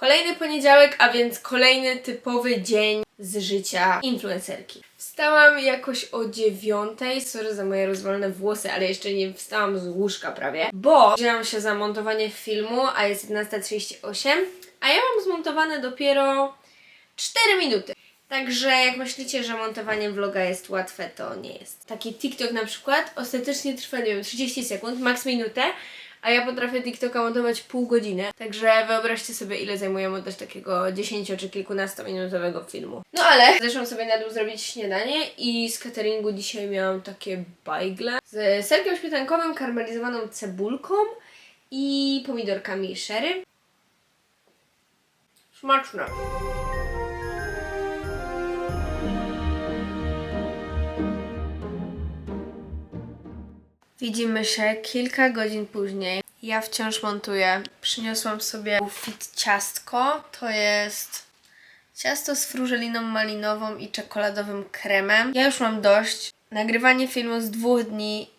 Kolejny poniedziałek, a więc kolejny typowy dzień z życia influencerki. Wstałam jakoś o dziewiątej, sorry za moje rozwalone włosy, ale jeszcze nie wstałam z łóżka prawie, bo wzięłam się za montowanie filmu, a jest 11.38, a ja mam zmontowane dopiero 4 minuty. Także jak myślicie, że montowanie vloga jest łatwe, to nie jest. Taki TikTok na przykład ostatecznie trwa, nie wiem, 30 sekund, maks minutę, a ja potrafię TikToka montować pół godziny. Także wyobraźcie sobie, ile zajmuje montaż takiego 10 czy kilkunastominutowego filmu. No ale zeszłam sobie na dół zrobić śniadanie i z cateringu dzisiaj miałam takie bajgle z serkiem śmietankowym, karmelizowaną cebulką i pomidorkami sherry. Smaczne. Widzimy się kilka godzin później. Ja wciąż montuję. Przyniosłam sobie fit ciastko. To jest ciasto z frużeliną malinową i czekoladowym kremem. Ja już mam dość. Nagrywanie filmu z dwóch dni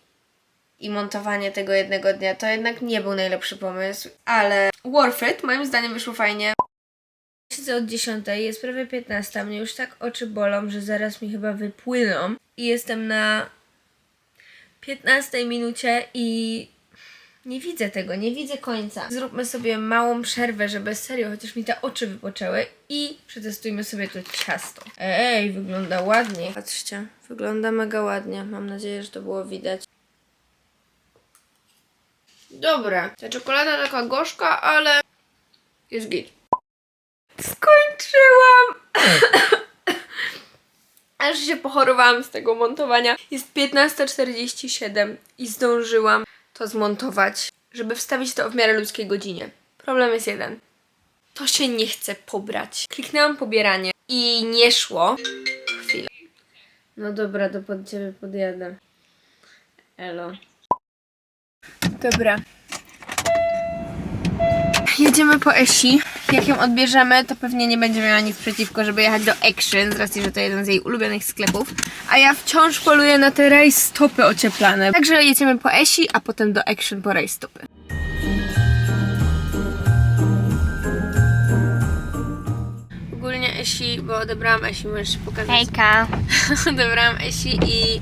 i montowanie tego jednego dnia to jednak nie był najlepszy pomysł, ale worth it. Moim zdaniem wyszło fajnie. Siedzę od 10, jest prawie 15, mnie już tak oczy bolą, że zaraz mi chyba wypłyną. I jestem na 15 minucie i nie widzę tego, nie widzę końca. Zróbmy sobie małą przerwę, żeby serio chociaż mi te oczy wypoczęły i przetestujmy sobie to ciasto. Ej, wygląda ładnie. Patrzcie, wygląda mega ładnie. Mam nadzieję, że to było widać. Dobra, ta czekolada taka gorzka, ale jest git. Skończyłam! Aż się pochorowałam z tego montowania. Jest 15.47 i zdążyłam to zmontować, żeby wstawić to w miarę ludzkiej godzinie. Problem jest jeden. To się nie chce pobrać. Kliknęłam pobieranie i nie szło. Chwilę. No dobra, to pod ciebie podjadę. Elo. Dobra. Jedziemy po Esi. Jak ją odbierzemy, to pewnie nie będzie miała nic przeciwko, żeby jechać do Action, z racji, że to jeden z jej ulubionych sklepów. A ja wciąż poluję na te rajstopy ocieplane. Także jedziemy po Esi, a potem do Action po rajstopy. Ogólnie Esi, bo odebrałam Esi, możesz się pokazać. Hejka. odebrałam Esi i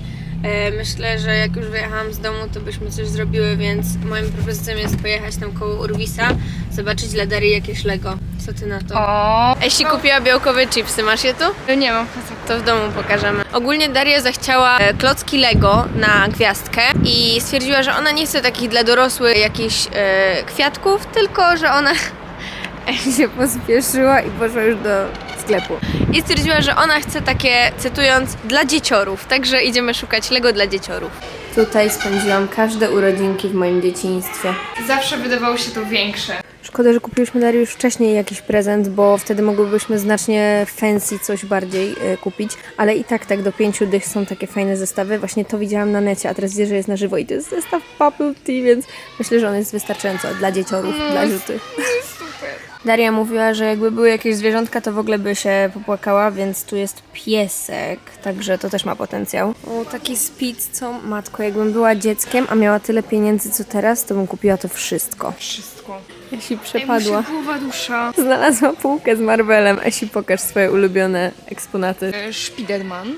myślę, że jak już wyjechałam z domu, to byśmy coś zrobiły, więc moim propozycją jest pojechać tam koło Urwisa, zobaczyć dla Darii jakieś Lego. Co ty na to? O, Esi kupiła białkowe chipsy, masz je tu? nie mam To w domu pokażemy. Ogólnie Daria zachciała e, klocki Lego na gwiazdkę i stwierdziła, że ona nie chce takich dla dorosłych jakichś e, kwiatków, tylko że ona się pospieszyła i poszła już do sklepu. I stwierdziła, że ona chce takie, cytując, dla dzieciorów. Także idziemy szukać Lego dla dzieciorów. Tutaj spędziłam każde urodzinki w moim dzieciństwie. Zawsze wydawało się to większe. Szkoda, że kupiłyśmy Darii już wcześniej jakiś prezent, bo wtedy mogłybyśmy znacznie fancy coś bardziej e, kupić, ale i tak tak do pięciu dych są takie fajne zestawy. Właśnie to widziałam na necie, a teraz widzę, że jest na żywo i to jest zestaw Bubble Tea, więc myślę, że on jest wystarczająco dla dzieciorów, dla rzuty. Daria mówiła, że jakby były jakieś zwierzątka, to w ogóle by się popłakała, więc tu jest piesek, także to też ma potencjał. O, taki speed, co matko, jakbym była dzieckiem, a miała tyle pieniędzy co teraz, to bym kupiła to wszystko. Wszystko. Esi przepadła. głowa dusza. Znalazła półkę z Marvelem. Esi, pokaż swoje ulubione eksponaty. E, Spiderman.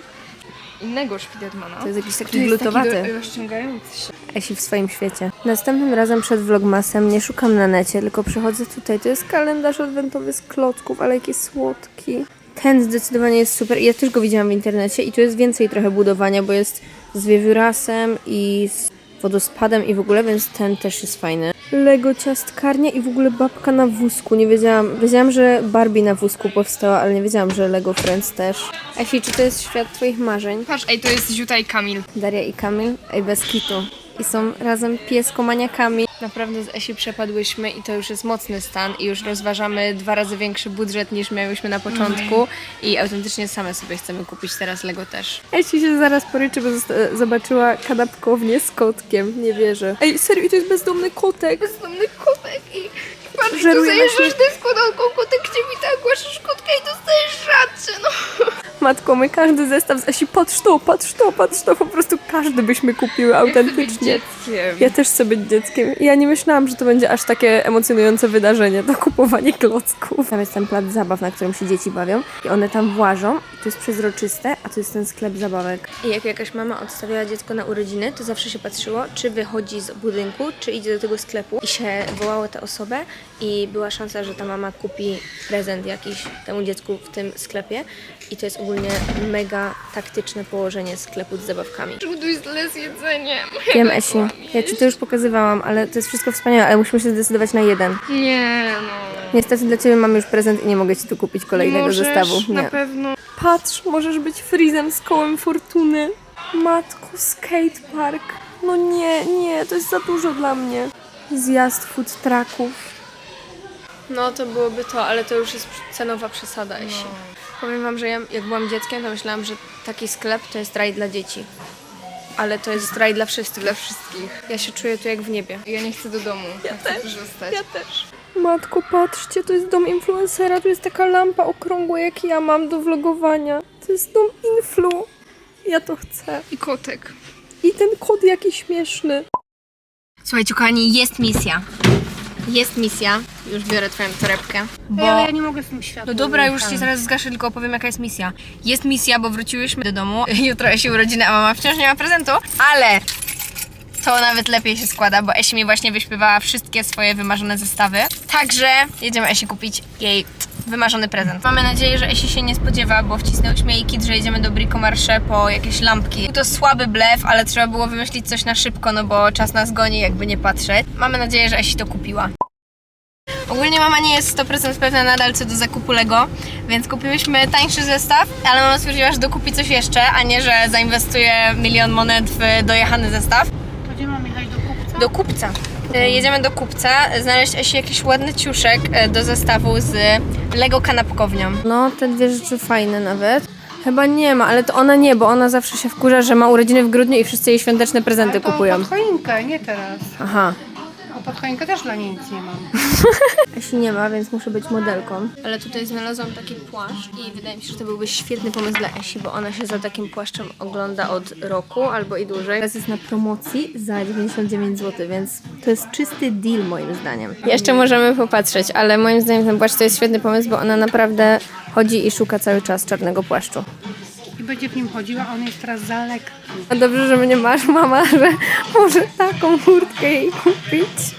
Innego Spidermana. To jest jakiś taki glutowaty. taki rozciągający się. Esi w swoim świecie. Następnym razem przed vlogmasem nie szukam na necie, tylko przychodzę tutaj. To jest kalendarz adwentowy z klocków, ale jaki słodki. Ten zdecydowanie jest super. Ja też go widziałam w internecie i tu jest więcej trochę budowania, bo jest z wiewiórasem i z wodospadem i w ogóle, więc ten też jest fajny. Lego ciastkarnia i w ogóle babka na wózku. Nie wiedziałam, wiedziałam, że Barbie na wózku powstała, ale nie wiedziałam, że Lego Friends też. Esi, czy to jest świat twoich marzeń? Patrz, ej, to jest Ziuta i Kamil. Daria i Kamil, ej bez kitu. I są razem pieskomaniakami. Naprawdę z Esi przepadłyśmy i to już jest mocny stan i już rozważamy dwa razy większy budżet niż miałyśmy na początku i autentycznie same sobie chcemy kupić teraz Lego też. Esi się zaraz poryczy, bo zosta- zobaczyła kanapkownię z kotkiem, nie wierzę. Ej, serio, i to jest bezdomny kotek. Bezdomny kotek i... Patrz, Żeruje tu na zajeżdżasz deską, kotek cię mi tak głaszasz kotkę i dostajesz żarcie, no. Matko, my każdy zestaw z Esi, patrz to, patrz to, patrz to, po prostu każdy byśmy kupiły autentycznie. Dzieckiem. Ja też chcę być dzieckiem. Ja nie myślałam, że to będzie aż takie emocjonujące wydarzenie, to kupowanie klocków. Tam jest ten plac zabaw, na którym się dzieci bawią i one tam włażą. To jest przezroczyste, a to jest ten sklep zabawek. I jak jakaś mama odstawiała dziecko na urodziny, to zawsze się patrzyło, czy wychodzi z budynku, czy idzie do tego sklepu i się wołało tę osobę i była szansa, że ta mama kupi prezent jakiś temu dziecku w tym sklepie. I to jest ogólnie mega taktyczne położenie sklepu z zabawkami. Buduj źle z jedzeniem. Wiem, Esi, ja Ci to już pokazywałam, ale to jest wszystko wspaniałe, ale musimy się zdecydować na jeden. Nie no. Niestety dla Ciebie mam już prezent i nie mogę Ci tu kupić kolejnego Możesz, zestawu. na Nie. pewno. Patrz, możesz być Freezem z kołem fortuny. Matko, skatepark. No nie, nie, to jest za dużo dla mnie. Zjazd food trucków. No to byłoby to, ale to już jest cenowa przesada, Esi. Powiem Wam, że ja jak byłam dzieckiem, to myślałam, że taki sklep to jest raj dla dzieci. Ale to jest raj dla wszystkich. Dla wszystkich. Ja się czuję tu jak w niebie. Ja nie chcę do domu. Ja, chcę też zostać. też. Matko, patrzcie, to jest dom influencera, tu jest taka lampa okrągła, jak ja mam do vlogowania. To jest dom influ. Ja to chcę. I kotek. I ten kod jaki śmieszny. Słuchajcie, kochani, jest misja. Jest misja. Już biorę twoją torebkę. Bo... Ale ja nie mogę z tym światłem. No dobra, już ci zaraz zgaszę, tylko opowiem jaka jest misja. Jest misja, bo wróciłyśmy do domu. Jutro się urodziny, a mama wciąż nie ma prezentu, ale to nawet lepiej się składa, bo Esi mi właśnie wyśpiewała wszystkie swoje wymarzone zestawy. Także jedziemy Esi kupić jej wymarzony prezent. Mamy nadzieję, że Esi się nie spodziewa, bo wcisnęłyśmy jej kit, że jedziemy do Bricomarché po jakieś lampki. Był to słaby blef, ale trzeba było wymyślić coś na szybko, no bo czas nas goni, jakby nie patrzeć. Mamy nadzieję, że Esi to kupiła. Ogólnie mama nie jest 100% pewna nadal co do zakupu Lego, więc kupiłyśmy tańszy zestaw, ale mama stwierdziła, że dokupi coś jeszcze, a nie, że zainwestuje milion monet w dojechany zestaw. Gdzie mam jechać do kupca? Do kupca. E, Jedziemy do kupca, znaleźć jakiś ładny ciuszek e, do zestawu z Lego kanapkownią. No, te dwie rzeczy fajne nawet. Chyba nie ma, ale to ona nie, bo ona zawsze się wkurza, że ma urodziny w grudniu i wszyscy jej świąteczne prezenty Ale to kupują. pod choinkę, nie teraz. Aha. Pod choinkę też dla niej nic nie mam. Esi nie ma, więc muszę być modelką. Ale tutaj znalazłam taki płaszcz i wydaje mi się, że to byłby świetny pomysł dla Esi, bo ona się za takim płaszczem ogląda od roku albo i dłużej. Teraz jest na promocji za 99 zł, więc to jest czysty deal moim zdaniem. Jeszcze możemy popatrzeć, ale moim zdaniem ten płaszcz to jest świetny pomysł, bo ona naprawdę chodzi i szuka cały czas czarnego płaszczu. Będzie w nim chodziła, on jest teraz za lekki. A dobrze, że mnie masz, mama, że może taką kurtkę jej kupić.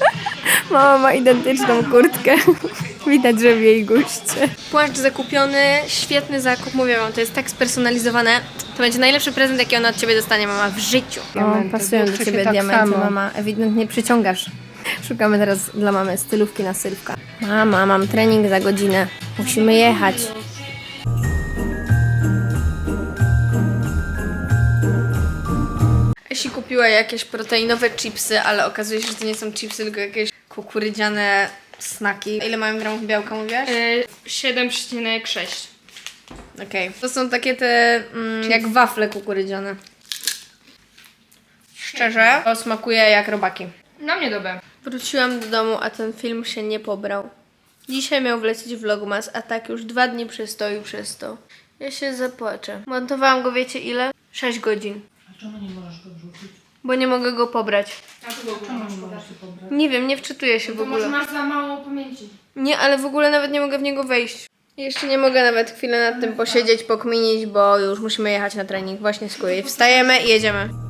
Mama ma identyczną kurtkę. Widać, że w jej guście. Płaszcz zakupiony, świetny zakup, mówię wam, to jest tak spersonalizowane. To będzie najlepszy prezent, jaki ona od ciebie dostanie, mama, w życiu. O, Diamenty, pasują do ciebie tak diamenty, samo. mama. Ewidentnie przyciągasz. Szukamy teraz dla mamy stylówki na sylwka. Mama, mam trening za godzinę. Musimy jechać. Esi kupiła jakieś proteinowe chipsy, ale okazuje się, że to nie są chipsy, tylko jakieś kukurydziane snaki. Ile mają gramów białka, mówiłaś? E, 7,6. Okej. To są takie te, mm, jak wafle kukurydziane. Szczerze, to smakuje jak robaki. Na mnie dobre. Wróciłam do domu, a ten film się nie pobrał. Dzisiaj miał wlecieć vlogmas, a tak już dwa dni przestoił przez to. Ja się zapłaczę. Montowałam go wiecie ile? 6 godzin. A czemu nie możesz go wrzucić? Bo nie mogę go pobrać. Nie wiem, nie wczytuję się w ogóle. masz za mało pamięci. Nie, ale w ogóle nawet nie mogę w niego wejść. Jeszcze nie mogę nawet chwilę nad tym posiedzieć, pokminić, bo już musimy jechać na trening. Właśnie skuję. Wstajemy i jedziemy.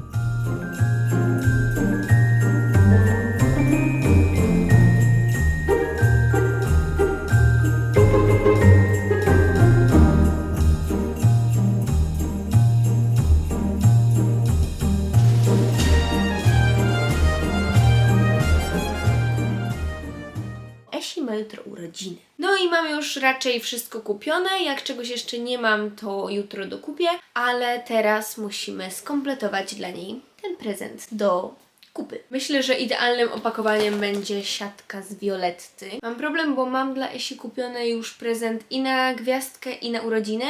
Jutro urodziny. No i mam już raczej wszystko kupione. Jak czegoś jeszcze nie mam, to jutro dokupię. Ale teraz musimy skompletować dla niej ten prezent do kupy. Myślę, że idealnym opakowaniem będzie siatka z Violetty. Mam problem, bo mam dla Esi kupiony już prezent i na gwiazdkę, i na urodziny.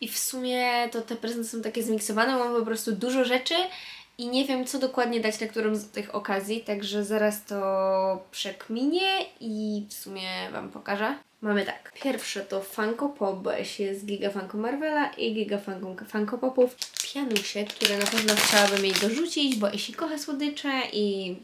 I w sumie to te prezenty są takie zmiksowane, mam po prostu dużo rzeczy i nie wiem, co dokładnie dać na którą z tych okazji, także zaraz to przekminię i w sumie Wam pokażę. Mamy tak. Pierwsze to Funko Pop, bo Esi jest Giga Marvela i Giga Funko, Funko Popów. Pianusie, które na pewno chciałabym jej dorzucić, bo Esi kocha słodycze i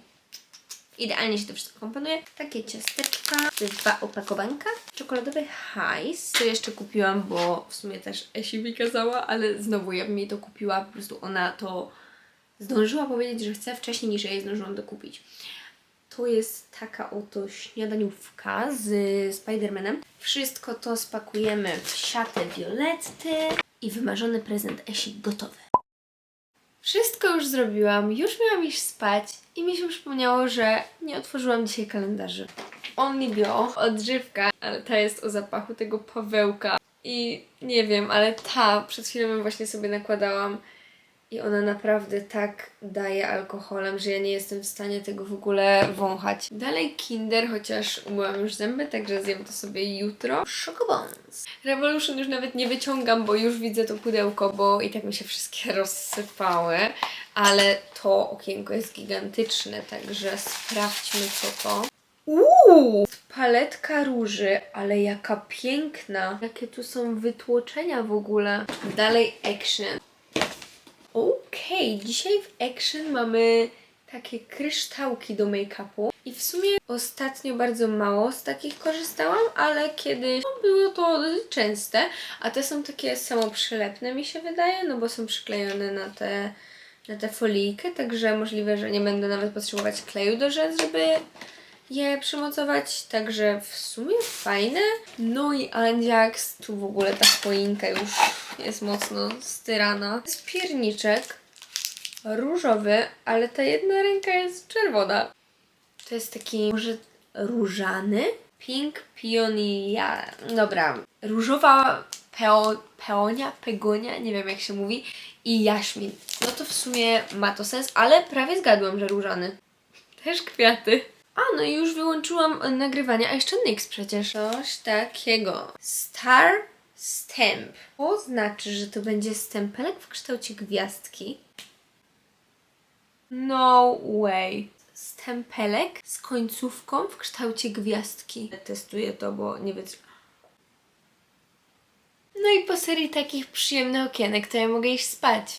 Idealnie się to wszystko komponuje. Takie ciasteczka, dwa opakowanka. Czekoladowy hajs. To jeszcze kupiłam, bo w sumie też Esi mi kazała, ale znowu ja bym jej to kupiła. Po prostu ona to zdążyła powiedzieć, że chce wcześniej niż ja jej zdążyłam dokupić. To jest taka oto śniadaniówka z Spidermanem. Wszystko to spakujemy w siatę violetty i wymarzony prezent Esi gotowy. Wszystko już zrobiłam, już miałam iść spać i mi się przypomniało, że nie otworzyłam dzisiaj kalendarzy. Only Bio, odżywka, ale ta jest o zapachu tego pawełka. I nie wiem, ale ta przed chwilą właśnie sobie nakładałam i ona naprawdę tak daje alkoholem, że ja nie jestem w stanie tego w ogóle wąchać. Dalej Kinder, chociaż umyłam już zęby, także zjem to sobie jutro. Chocobons. Revolution już nawet nie wyciągam, bo już widzę to pudełko, bo i tak mi się wszystkie rozsypały. Ale to okienko jest gigantyczne, także sprawdźmy co to. Uuu! Paletka róży, ale jaka piękna. Jakie tu są wytłoczenia w ogóle. Dalej action. Okej, dzisiaj w Action mamy takie kryształki do make-upu. I w sumie ostatnio bardzo mało z takich korzystałam, ale kiedyś no, było to częste. A te są takie samoprzylepne mi się wydaje, no bo są przyklejone na te, na tę folijkę, także możliwe, że nie będę nawet potrzebować kleju do rzęs, żeby je przymocować, także w sumie fajne. No i Andziaks, tu w ogóle ta choinka już jest mocno styrana. Jest pierniczek różowy, ale ta jedna ręka jest czerwona. To jest taki może różany? Pink Pionia. Dobra, różowa peo, peonia, pegonia, nie wiem jak się mówi, i jaśmin. No to w sumie ma to sens, ale prawie zgadłam, że różany. Też kwiaty. A, no i już wyłączyłam e, nagrywanie, a jeszcze NYX przecież. Coś takiego. Star Stamp. To znaczy, że to będzie stempelek w kształcie gwiazdki. No way. Stempelek z końcówką w kształcie gwiazdki. Testuję to, bo nie wytrzymam. No i po serii takich przyjemnych okienek to ja mogę iść spać.